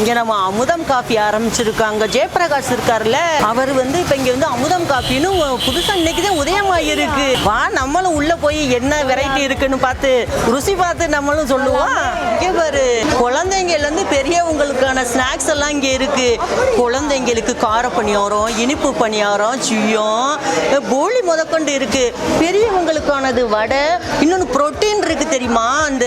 இங்கே நம்ம அமுதம் காஃபி ஆரம்பிச்சிருக்காங்க. ஜெயபிரகாஷ் இருக்காருல்ல. அவர் வந்து இப்போ இங்கே வந்து அமுதம் காஃபின்னு புதுசாக இன்னைக்கு தான் உதயமாயிருக்கு. வா நம்மளும் உள்ள போய் என்ன வெரைட்டி இருக்குன்னு பார்த்து ருசி பார்த்து நம்மளும் சொல்லுவோம். இங்கே பாரு. குழந்தைங்கலேருந்து பெரியவங்களுக்கான ஸ்நாக்ஸ் எல்லாம் இங்கே இருக்கு. குழந்தைங்களுக்கு கார பணியாரம் இனிப்பு பணியாரம் சுயம் போலி முதற்கொண்டு இருக்கு. பெரியவங்களுக்கானது வடை இன்னொன்று புரோட்டீன் இருக்கு தெரியுமா? அந்த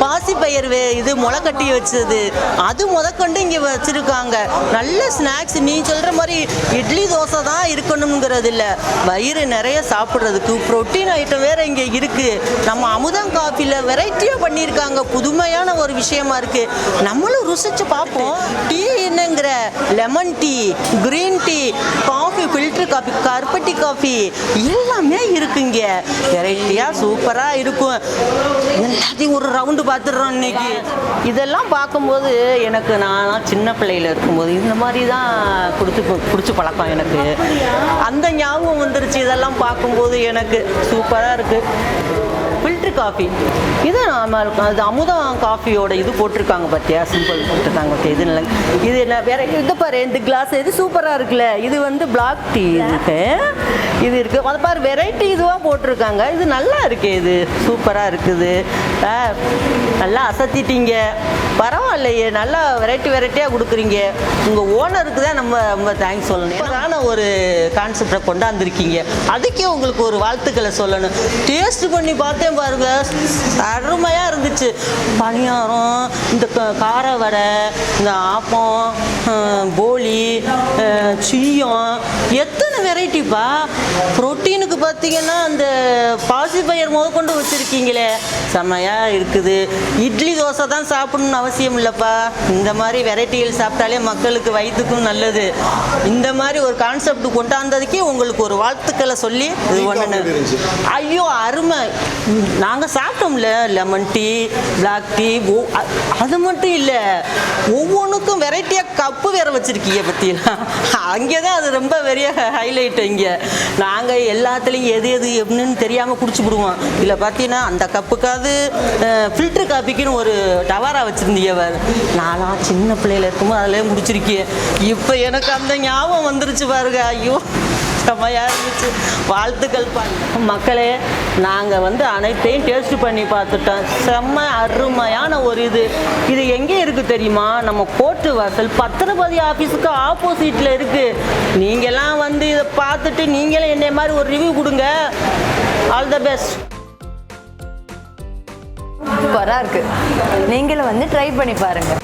பாசிப்பயிர் வே- இது முளை கட்டி வச்சது. அது முதற்கொண்டு இங்கே வச்சுருக்காங்க. நல்ல ஸ்நாக்ஸ் நீ சொல்கிற மாதிரி இட்லி தோசை தான் இருக்கணுங்கிறது இல்லை. வயிறு நிறைய சாப்பிட்றதுக்கு ப்ரோட்டீன் ஐட்டம் வேறு இங்கே இருக்குது நம்ம அமுதம் காஃபியில் வெரைட்டியாக பண்ணியிருக்காங்க. புதுமையான ஒரு விஷயமா இருக்குது நம்மளும் ருசித்து பார்ப்போம். டீ என்னங்கிற? Lemon tea green tea coffee filter coffee கருப்பட்டி காஃபி எல்லாமே இருக்குங்க. வெரைட்டியாக சூப்பராக இருக்கும். எல்லாத்தையும் ஒரு ரவுண்டு பார்த்துடுறோம் இன்னைக்கு. இதெல்லாம் பார்க்கும்போது எனக்கு நான் சின்ன பிள்ளையில இருக்கும்போது இந்த மாதிரி தான் கொடுத்து குடிச்சு பழக்கம் எனக்கு. அந்த ஞாபகம் வந்துருச்சு. இதெல்லாம் பார்க்கும்போது எனக்கு சூப்பராக இருக்குது ஃபில்டர் காஃபி. இது நாம அது அமுதம் காஃபியோட இது போட்டிருக்காங்க பார்த்தியா சிம்பிள் போட்டிருக்காங்க பார்த்தியா இது நல்லா இது என்ன வேற இது பாரு இந்த கிளாஸ் இது சூப்பராக இருக்குல்ல? இது வந்து பிளாக் டீ இருக்கு இது இருக்கு. அதை பாரு வெரைட்டி இதுவாக போட்டிருக்காங்க. இது நல்லா இருக்கு இது. சூப்பராக இருக்குது. நல்லா அசத்திட்டீங்க. பரவாயில்லையே. நல்லா வெரைட்டி வெரைட்டியாக கொடுக்குறீங்க. உங்கள் ஓனருக்கு தான் நம்ம ரொம்ப தேங்க்ஸ் சொல்லணும். ஏன்னா ஒரு கான்செப்டை கொண்டாந்துருக்கீங்க. அதுக்கே உங்களுக்கு ஒரு வாழ்த்துக்களை சொல்லணும். டேஸ்ட் பண்ணி சாப்பிட்டேன் பாருங்க. அருமையாக இருந்துச்சு. பணியாரம் இந்த க- கார வடை இந்த ஆப்பம் போலி அஹ், எத்தனை வெரைட்டிப்பா ப்ரோட்டீனுக்கு பார்த்தீங்கன்னா அந்த பாசிப்பயிர் முதற்கொண்டு வச்சுருக்கீங்களே. செம்மையாக இருக்குது. இட்லி தோசை தான் சாப்பிடணும்னு அவசியம் இல்லைப்பா. இந்த மாதிரி வெரைட்டிகள் சாப்பிட்டாலே மக்களுக்கு வயிற்றுக்கும் நல்லது. இந்த மாதிரி ஒரு கான்செப்ட் கொண்டாந்ததுக்கே உங்களுக்கு ஒரு வாழ்த்துக்களை சொல்லி இது ஐயோ அருமை. நாங்கள் சாப்பிட்டோம்ல லெமன் டீ பிளாக் டீ அது மட்டும் இல்லை. ஒவ்வொன்றுக்கும் வெரைட்டியாக கப்பு வேற வச்சுருக்கீங்க பற்றியெல்லாம் அங்கே தான் அது ரொம்ப பெரிய ஹைலைட் இங்கே. நாங்கள் எல்லாத்துலேயும் எது எது எப்படின்னு தெரியாமல் குடிச்சு விடுவான். இதில் பார்த்தீங்கன்னா அந்த கப்புக்காவது ஃபில்டர் காப்பிக்குன்னு ஒரு டவரா வச்சுருந்தீங்க பாரு நான்லாம் சின்ன பிள்ளையில இருக்கும்போது அதிலே முடிச்சிருக்கேன். இப்போ எனக்கு அந்த ஞாபகம் வந்துருச்சு பாருங்க. ஐயோ. செமையாக இருந்துச்சு வாழ்த்துக்கள் பண்ண மக்களே நாங்கள் வந்து அனைத்தையும் டேஸ்ட் பண்ணி பார்த்துட்டோம். செம்ம அருமையான ஒரு இது. இது எங்கே இருக்குது தெரியுமா? நம்ம கோர்ட்டு வாசல் பத்திரபதி ஆஃபீஸுக்கு ஆப்போசிட்டில் இருக்குது நீங்கள்லாம் வந்து இதை பார்த்துட்டு நீங்களே என்னை மாதிரி ஒரு ரிவ்யூ கொடுங்க. ஆல் த பெஸ்ட் சூப்பராக இருக்குது நீங்களும் வந்து ட்ரை பண்ணி பாருங்கள்